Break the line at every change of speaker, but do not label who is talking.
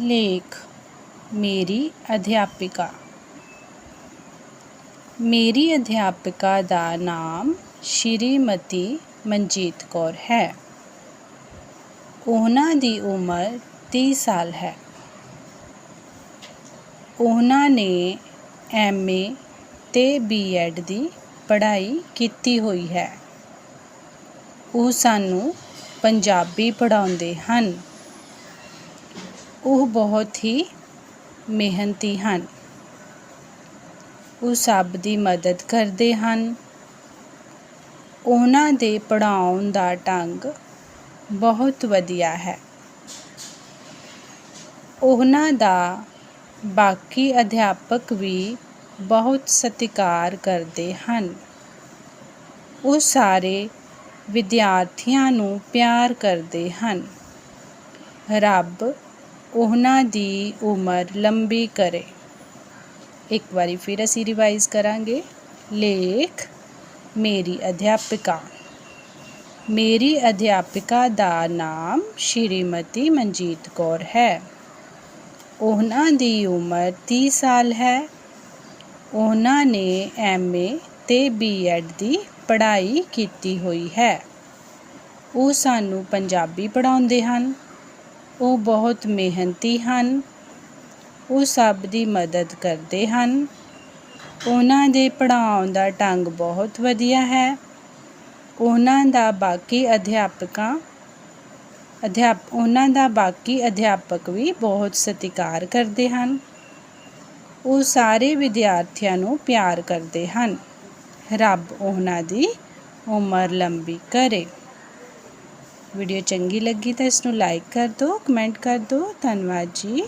ਲੇਖ, ਮੇਰੀ ਅਧਿਆਪਿਕਾ। ਮੇਰੀ ਅਧਿਆਪਿਕਾ ਦਾ ਨਾਮ ਸ਼੍ਰੀਮਤੀ ਮਨਜੀਤ ਕੌਰ ਹੈ। ਉਹਨਾਂ ਦੀ ਉਮਰ 30 ਸਾਲ ਹੈ। ਉਹਨਾਂ ਨੇ ਐਮਏ ਤੇ ਬੀਐਡ ਦੀ ਪੜ੍ਹਾਈ ਕੀਤੀ ਹੋਈ ਹੈ। ਉਹ ਸਾਨੂੰ ਪੰਜਾਬੀ ਪੜ੍ਹਾਉਂਦੇ ਹਨ। ਉਹ ਬਹੁਤ ਹੀ ਮਿਹਨਤੀ ਹਨ। ਉਹ ਸਭ ਦੀ ਮਦਦ ਕਰਦੇ ਹਨ। ਉਹਨਾਂ ਦੇ ਪੜ੍ਹਾਉਣ ਦਾ ਢੰਗ ਬਹੁਤ ਵਧੀਆ ਹੈ। ਉਹਨਾਂ ਦਾ ਬਾਕੀ ਅਧਿਆਪਕ ਵੀ ਬਹੁਤ ਸਤਿਕਾਰ ਕਰਦੇ ਹਨ। ਉਹ ਸਾਰੇ ਵਿਦਿਆਰਥੀਆਂ ਨੂੰ ਪਿਆਰ ਕਰਦੇ ਹਨ। ਰੱਬ ਉਹਨਾਂ ਦੀ ਉਮਰ ਲੰਬੀ ਕਰੇ। ਇੱਕ ਵਾਰੀ ਫਿਰ ਅਸੀਂ ਰਿਵਾਈਜ਼ ਕਰਾਂਗੇ। ਲੇਖ, ਮੇਰੀ ਅਧਿਆਪਿਕਾ। ਮੇਰੀ ਅਧਿਆਪਿਕਾ ਦਾ ਨਾਮ ਸ਼੍ਰੀਮਤੀ ਮਨਜੀਤ ਕੌਰ ਹੈ। ਉਹਨਾਂ ਦੀ ਉਮਰ 30 ਸਾਲ ਹੈ। ਉਹਨਾਂ ਨੇ ਐਮਏ ਤੇ ਬੀਐਡ ਦੀ ਪੜ੍ਹਾਈ ਕੀਤੀ ਹੋਈ ਹੈ। ਉਹ ਸਾਨੂੰ ਪੰਜਾਬੀ ਪੜ੍ਹਾਉਂਦੇ ਹਨ। ਉਹ ਬਹੁਤ ਮਿਹਨਤੀ ਹਨ। ਉਹ ਸਭ ਦੀ ਮਦਦ ਕਰਦੇ ਹਨ। ਉਹਨਾਂ ਦੇ ਪੜ੍ਹਾਉਣ ਦਾ ਢੰਗ ਬਹੁਤ ਵਧੀਆ ਹੈ। ਉਹਨਾਂ ਦਾ ਬਾਕੀ ਅਧਿਆਪਕਾਂ, ਅਧਿਆਪ, ਉਹਨਾਂ ਦਾ ਬਾਕੀ ਅਧਿਆਪਕ ਵੀ ਬਹੁਤ ਸਤਿਕਾਰ ਕਰਦੇ ਹਨ। ਉਹ ਸਾਰੇ ਵਿਦਿਆਰਥੀਆਂ ਨੂੰ ਪਿਆਰ ਕਰਦੇ ਹਨ। ਰੱਬ ਉਹਨਾਂ ਦੀ ਉਮਰ ਲੰਬੀ ਕਰੇ। ਵੀਡੀਓ ਚੰਗੀ ਲੱਗੀ ਤਾਂ ਇਸ ਨੂੰ ਲਾਈਕ ਕਰ ਦਿਓ ਕਮੈਂਟ ਕਰ ਦਿਓ। ਧੰਨਵਾਦ ਜੀ।